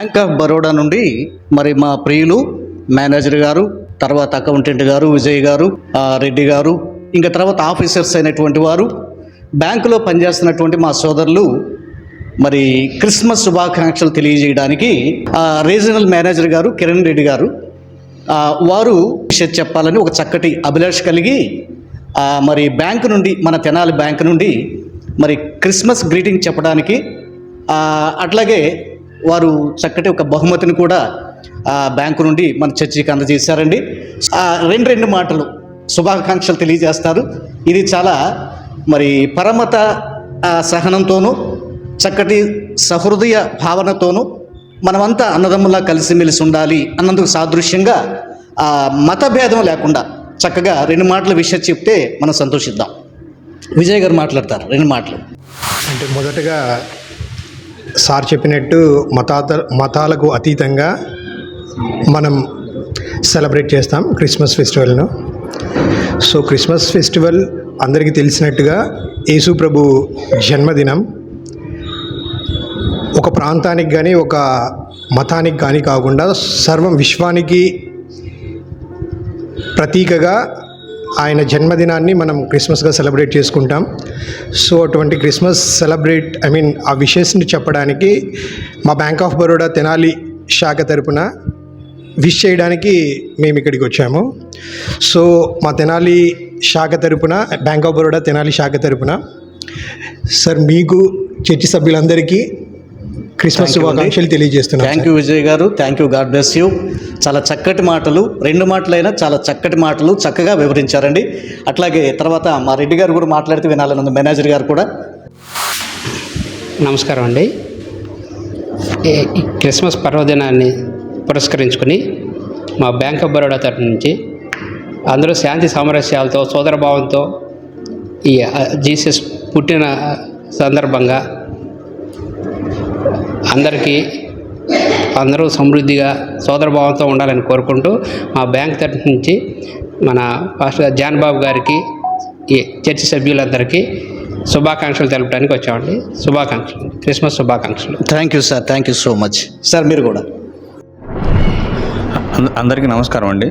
Bank of Baroda నుండి మరి మా ప్రియులు మేనేజర్ గారు తర్వాత అకౌంటెంట్ గారు విజయ్ గారు రెడ్డి గారు ఇంకా తర్వాత ఆఫీసర్స్ అయినటువంటి వారు బ్యాంకులో పనిచేస్తున్నటువంటి మా సోదరులు మరి క్రిస్మస్ శుభాకాంక్షలు తెలియజేయడానికి రీజనల్ మేనేజర్ గారు కిరణ్ రెడ్డి గారు వారు విషయం చెప్పాలని ఒక చక్కటి అభిలాష కలిగి మరి బ్యాంకు నుండి మన తెనాలి బ్యాంకు నుండి మరి క్రిస్మస్ గ్రీటింగ్ చెప్పడానికి అట్లాగే వారు చక్కటి ఒక బహుమతిని కూడా ఆ, బ్యాంకు నుండి మన చర్చికి అందజేశారండి. రెండు రెండు మాటలు శుభాకాంక్షలు తెలియజేస్తారు. ఇది చాలా మరి పరమత సహనంతోనూ చక్కటి సహృదయ భావనతోనూ మనమంతా అన్నదమ్ములా కలిసిమెలిసి ఉండాలి అన్నందుకు సాదృశ్యంగా ఆ, మతభేదం లేకుండా చక్కగా రెండు మాటల విషయం చెప్తే మనం సంతోషిద్దాం. విజయ్ గారు మాట్లాడతారు రెండు మాటలు. అంటే మొదటగా సార్ చెప్పినట్టు మతాత మతాలకు అతీతంగా మనం సెలబ్రేట్ చేస్తాం క్రిస్మస్ ఫెస్టివల్ను. సో క్రిస్మస్ ఫెస్టివల్ అందరికీ తెలిసినట్టుగా యేసు ప్రభు జన్మదినం. ఒక ప్రాంతానికి కానీ ఒక మతానికి కానీ కాకుండా సర్వం విశ్వానికి ప్రతీకగా ఆయన జన్మదినాన్ని మనం క్రిస్మస్గా సెలబ్రేట్ చేసుకుంటాం. సో అటువంటి క్రిస్మస్ సెలబ్రేట్ ఐ మీన్ ఆ విషెస్ని చెప్పడానికి మా బ్యాంక్ ఆఫ్ బరోడా తెనాలి శాఖ తరపున విష్ చేయడానికి మేము ఇక్కడికి వచ్చాము. సో మా తెనాలి శాఖ తరపున బ్యాంక్ ఆఫ్ బరోడా తెనాలి శాఖ తరపున సార్ మీకు చర్చి సభ్యులందరికీ క్రిస్మస్ Thank you అండి. శుభాకాంక్షలు తెలియజేస్తున్నాం thank you Vijay garu. Thank you God bless you చాలా చక్కటి మాటలు రెండు మాటలైనా చాలా చక్కటి మాటలు చక్కగా వివరించారండి. అట్లాగే తర్వాత మా రెడ్డి గారు కూడా మాట్లాడితే వినాలని ఉంది మేనేజర్ గారు కూడా. నమస్కారం అండి. క్రిస్మస్ పర్వదినాన్ని పురస్కరించుకుని మా బ్యాంక్ ఆఫ్ బరోడా తరఫు నుంచి అందరూ శాంతి సామరస్యాలతో సోదరభావంతో ఈ జీసస్ పుట్టిన సందర్భంగా అందరికీ అందరూ సమృద్ధిగా సోదరభావంతో ఉండాలని కోరుకుంటూ మా బ్యాంక్ తరఫు నుంచి మన పాస్టర్ జాన్ బాబు గారికి ఈ చర్చి సభ్యులందరికీ శుభాకాంక్షలు తెలపడానికి వచ్చామండి. శుభాకాంక్షలు. క్రిస్మస్ శుభాకాంక్షలు. Thank you sir thank you so much sir మీరు కూడా. అంద- అందరికీ నమస్కారం అండి.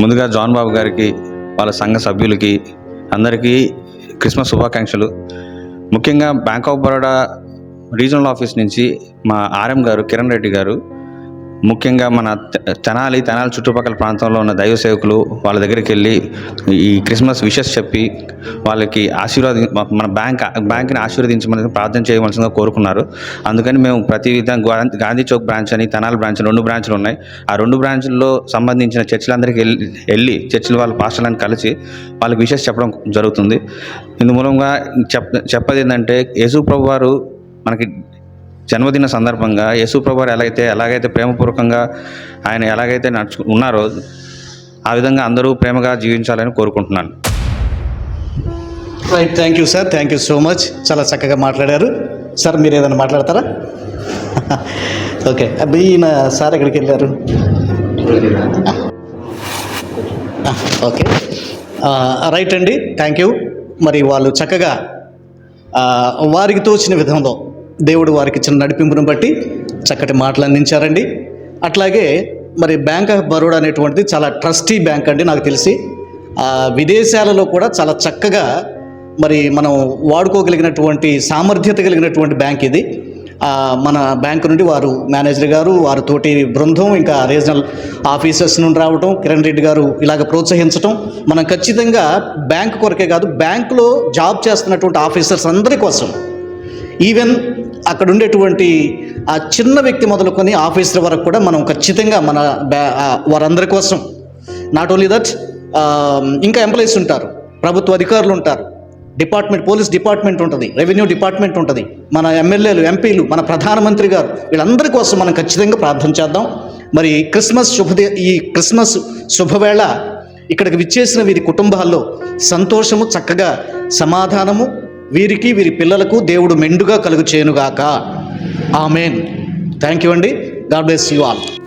ముందుగా జాన్ బాబు గారికి వాళ్ళ సంఘ సభ్యులకి అందరికీ క్రిస్మస్ శుభాకాంక్షలు. ముఖ్యంగా bank of Baroda regional office నుంచి మా ఆర్ఎం గారు కిరణ్ రెడ్డి గారు ముఖ్యంగా మన తెనాలి తెనాలి చుట్టుపక్కల ప్రాంతంలో ఉన్న దైవ సేవకులు వాళ్ళ దగ్గరికి వెళ్ళి ఈ క్రిస్మస్ విషెస్ చెప్పి వాళ్ళకి ఆశీర్వాద మన బ్యాంక్ బ్యాంక్ని ఆశీర్వదించమని ప్రార్థన చేయవలసిందిగా కోరుకున్నారు. అందుకని మేము ప్రతి విధంగా గాంధీ- గాంధీ చౌక్ బ్రాంచ్ అని తెనాలి బ్రాంచ్ రెండు బ్రాంచ్లు ఉన్నాయి. ఆ రెండు బ్రాంచ్ల్లో సంబంధించిన చర్చిలందరికీ వెళ్ళి వెళ్ళి చర్చిల వాళ్ళ పాస్టర్లను కలిసి వాళ్ళకి విషెస్ చెప్పడం జరుగుతుంది. ఇందు మూలంగా చెప్ చెప్పది ఏంటంటే యేసు ప్రభు వారు మనకి జన్మదిన సందర్భంగా యేసుప్రభు ఎలాగైతే ఎలాగైతే ప్రేమపూర్వకంగా ఆయన ఎలాగైతే నడుచు ఉన్నారో ఆ విధంగా అందరూ ప్రేమగా జీవించాలని కోరుకుంటున్నాను. Right thank you sir thank you so much చాలా చక్కగా మాట్లాడారు. సార్ మీరు ఏదైనా మాట్లాడతారా? ఓకే అబ్బి ఈయన సార్ ఎక్కడికి వెళ్ళారు? Ah, ఓకే రైట్ ah, అండి. థ్యాంక్ యూ మరి వాళ్ళు చక్కగా ah, వారికి తోచిన విధంలో దేవుడు వారికి ఇచ్చిన నడిపింపును బట్టి చక్కటి మాటలు అందించారండి. అట్లాగే మరి బ్యాంక్ ఆఫ్ బరోడా అనేటువంటిది చాలా ట్రస్టీ బ్యాంక్ అండి నాకు తెలిసి. విదేశాలలో కూడా చాలా చక్కగా మరి మనం వాడుకోగలిగినటువంటి సామర్థ్యత కలిగినటువంటి బ్యాంక్ ఇది. మన బ్యాంకు నుండి వారు మేనేజర్ గారు వారి తోటి బృందం ఇంకా రీజనల్ ఆఫీసర్స్ నుండి రావటం కిరణ్ రెడ్డి గారు ఇలాగ ప్రోత్సహించటం మనం ఖచ్చితంగా బ్యాంక్ కొరకే కాదు బ్యాంకులో జాబ్ చేస్తున్నటువంటి ఆఫీసర్స్ అందరి కోసం. ఈవెన్ అక్కడ ఉండేటువంటి ఆ చిన్న వ్యక్తి మొదలుకొని ఆఫీసర్ వరకు కూడా మనం ఖచ్చితంగా మన బ్యా వారందరి కోసం. నాట్ ఓన్లీ దట్ ఇంకా ఎంప్లాయీస్ ఉంటారు. ప్రభుత్వ అధికారులు ఉంటారు. డిపార్ట్మెంట్ పోలీస్ డిపార్ట్మెంట్ ఉంటుంది. రెవెన్యూ డిపార్ట్మెంట్ ఉంటుంది. మన ఎమ్మెల్యేలు ఎంపీలు మన ప్రధానమంత్రి గారు వీళ్ళందరి కోసం మనం ఖచ్చితంగా ప్రార్థన చేద్దాం. మరి క్రిస్మస్ శుభదే ఈ క్రిస్మస్ శుభవేళ ఇక్కడికి విచ్చేసిన వీరి కుటుంబాల్లో సంతోషము చక్కగా సమాధానము వీరికి వీరి పిల్లలకు దేవుడు మెండుగా కలుగు చేయనుగాక. ఆమెన్. థ్యాంక్ యూ అండి. God bless you all.